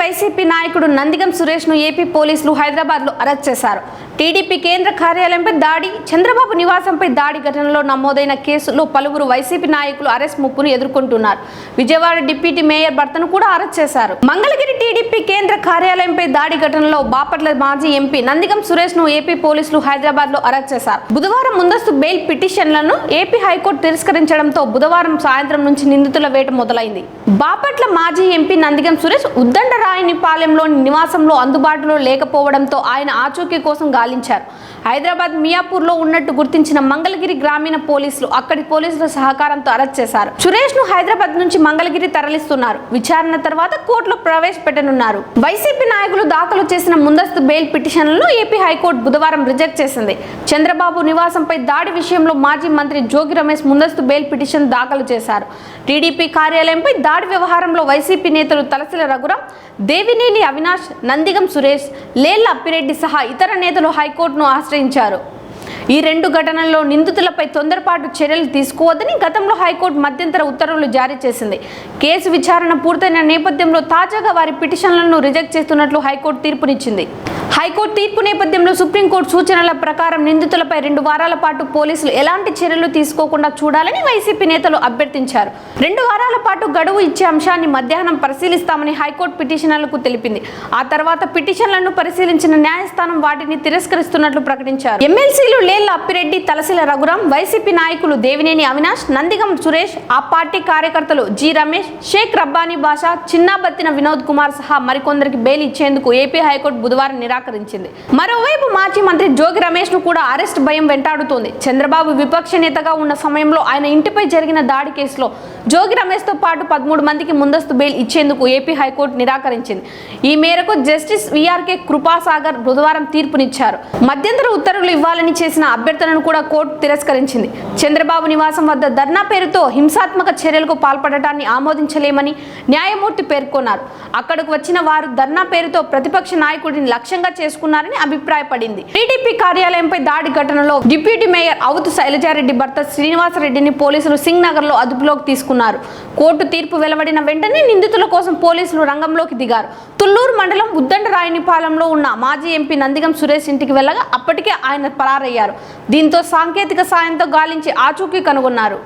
YCP నాయకుడు Nandigam సురేష్ను AP పోలీసులు హైదరాబాద్లో అరెస్ట్ చేశారు. టీడీపీ కేంద్ర కార్యాలయంపై దాడి చంద్రబాబు నివాసంపై దాడి ఘటనలో నమోదైన కేసులో పలువురు వైసీపీ నాయకులు అరెస్ట్ ముప్పును ఎదుర్కొంటున్నారు. విజయవాడ డిప్యూటీ మేయర్ భర్తను కూడా అరెస్ట్ చేశారు. మంగళగిరి టీడీపీ కేంద్ర కార్యాలయంపై దాడి ఘటనలో బాపట్ల మాజీ ఎంపీ నందిగం సురేష్ను ఏపీ పోలీసులు హైదరాబాద్లో అరెస్ట్ చేశారు. బుధవారం ముందస్తు బెయిల్ పిటిషన్లను ఏపీ హైకోర్టు తిరస్కరించడంతో బుధవారం సాయంత్రం నుంచి నిందితుల వేట మొదలైంది. బాపట్ల మాజీ ఎంపీ నందిగం సురేష్ ఉద్దండరాయనిపాలెంలోని నివాసంలో అందుబాటులో లేకపోవడంతో ఆయన ఆచూకీ కోసం గాలి పాలించారు. హైదరాబాద్ మియాపూర్లో ఉన్నట్టు గుర్తించిన మంగళగిరి గ్రామీణ పోలీసులు అక్కడి పోలీసుల సహకారంతో అరెస్ట్ చేశారు. సురేష్ను హైదరాబాద్ నుంచి మంగళగిరి తరలిస్తున్నారు. విచారణ తర్వాత కోర్టులో ప్రవేశపెట్టనున్నారు. వైసీపీ నాయకులు దాఖలు చేసిన ముందస్తు బెయిల్ పిటిషన్లను ఏపీ హైకోర్టు బుధవారం రిజెక్ట్ చేసింది. చంద్రబాబు నివాసంపై దాడి విషయంలో మాజీ మంత్రి జోగి రమేష్ ముందస్తు బెయిల్ పిటిషన్ దాఖలు చేశారు. టీడీపీ కార్యాలయంపై దాడి వ్యవహారంలో వైసీపీ నేతలు తలసిల రఘురాం దేవినేని అవినాష్ నందిగం సురేష్ లేళ్ళ అప్పిరెడ్డి సహా ఇతర నేతలు హైకోర్టును ఆశ్రయించారు. ఆశ్రయించారు. ఈ రెండు ఘటనల్లో నిందితులపై తొందరపాటు చర్యలు తీసుకోవద్దని గతంలో హైకోర్టు మధ్యంతర ఉత్తర్వులు జారీ చేసింది. కేసు విచారణ పూర్తయిన నేపథ్యంలో తాజాగా వారి పిటిషన్లను రిజెక్ట్ చేస్తున్నట్లు హైకోర్టు తీర్పునిచ్చింది. హైకోర్టు తీర్పు నేపథ్యంలో సుప్రీంకోర్టు సూచనల ప్రకారం నిందితులపై రెండు వారాల పాటు పోలీసులు ఎలాంటి చర్యలు తీసుకోకుండా చూడాలని వైసీపీ నేతలు అభ్యర్థించారు. రెండు వారాల పాటు గడువు ఇచ్చే అంశాన్ని మధ్యాహ్నం పరిశీలిస్తామని హైకోర్టు పిటిషనర్లకు తెలిపింది. ఆ తర్వాత పిటిషన్లను పరిశీలించిన న్యాయస్థానం వాటిని తిరస్కరిస్తున్నట్లు ప్రకటించారు. ఎమ్మెల్సీలు లేళ్ళ అప్పిరెడ్డి తలసిల రఘురాం వైసీపీ నాయకులు దేవినేని అవినాష్ నందిగం సురేష్ ఆ పార్టీ కార్యకర్తలు జి రమేష్ షేక్ రబ్బానీ బాషా చిన్నాబత్తిన వినోద్ కుమార్ సహా మరికొందరికి బెయిల్ ఇచ్చేందుకు ఏపీ హైకోర్టు బుధవారం నిరాకరించింది. మరోవైపు మాజీ మంత్రి జోగి రమేష్ను కూడా అరెస్ట్ భయం వెంటాడుతోంది. చంద్రబాబు విపక్ష నేతగా ఉన్న సమయంలో ఆయన ఇంటిపై జరిగిన దాడి కేసులో జోగి రమేష్తో పాటు పదమూడు మందికి ముందస్తు బెయిల్ ఇచ్చేందుకు ఏపీ హైకోర్టు నిరాకరించింది. ఈ మేరకు జస్టిస్ విఆర్కే కృపాసాగర్ బుధవారం తీర్పునిచ్చారు. మధ్యంతర ఉత్తర్వులు ఇవ్వాలని చేసిన అభ్యర్థనను కూడా కోర్టు తిరస్కరించింది. చంద్రబాబు నివాసం వద్ద ధర్నా పేరుతో హింసాత్మక చర్యలకు పాల్పడటాన్ని ఆమోదించలేమని న్యాయమూర్తి పేర్కొన్నారు. అక్కడకు వచ్చిన వారు ధర్నా పేరుతో ప్రతిపక్ష నాయకుడిని లక్ష్యంగా చేసుకున్నారని అభిప్రాయపడింది. టీడీపీ కార్యాలయంపై దాడి ఘటనలో డిప్యూటీ మేయర్ అవుతు శైలజారెడ్డి భర్త శ్రీనివాసరెడ్డిని పోలీసులు సింగ్ నగర్లో అదుపులోకి తీసుకున్నారు. కోర్టు తీర్పు వెలువడిన వెంటనే నిందితుల కోసం పోలీసులు రంగంలోకి దిగారు. తుల్లూరు మండలం ఉద్దండరాయనిపాలెంలో ఉన్న మాజీ ఎంపీ నందిగం సురేష్ ఇంటికి వెళ్ళగా అప్పటికే ఆయన పరారయ్యారు. దీంతో సాంకేతిక సాయంతో గాలించి ఆచూకీ కనుగొన్నారు.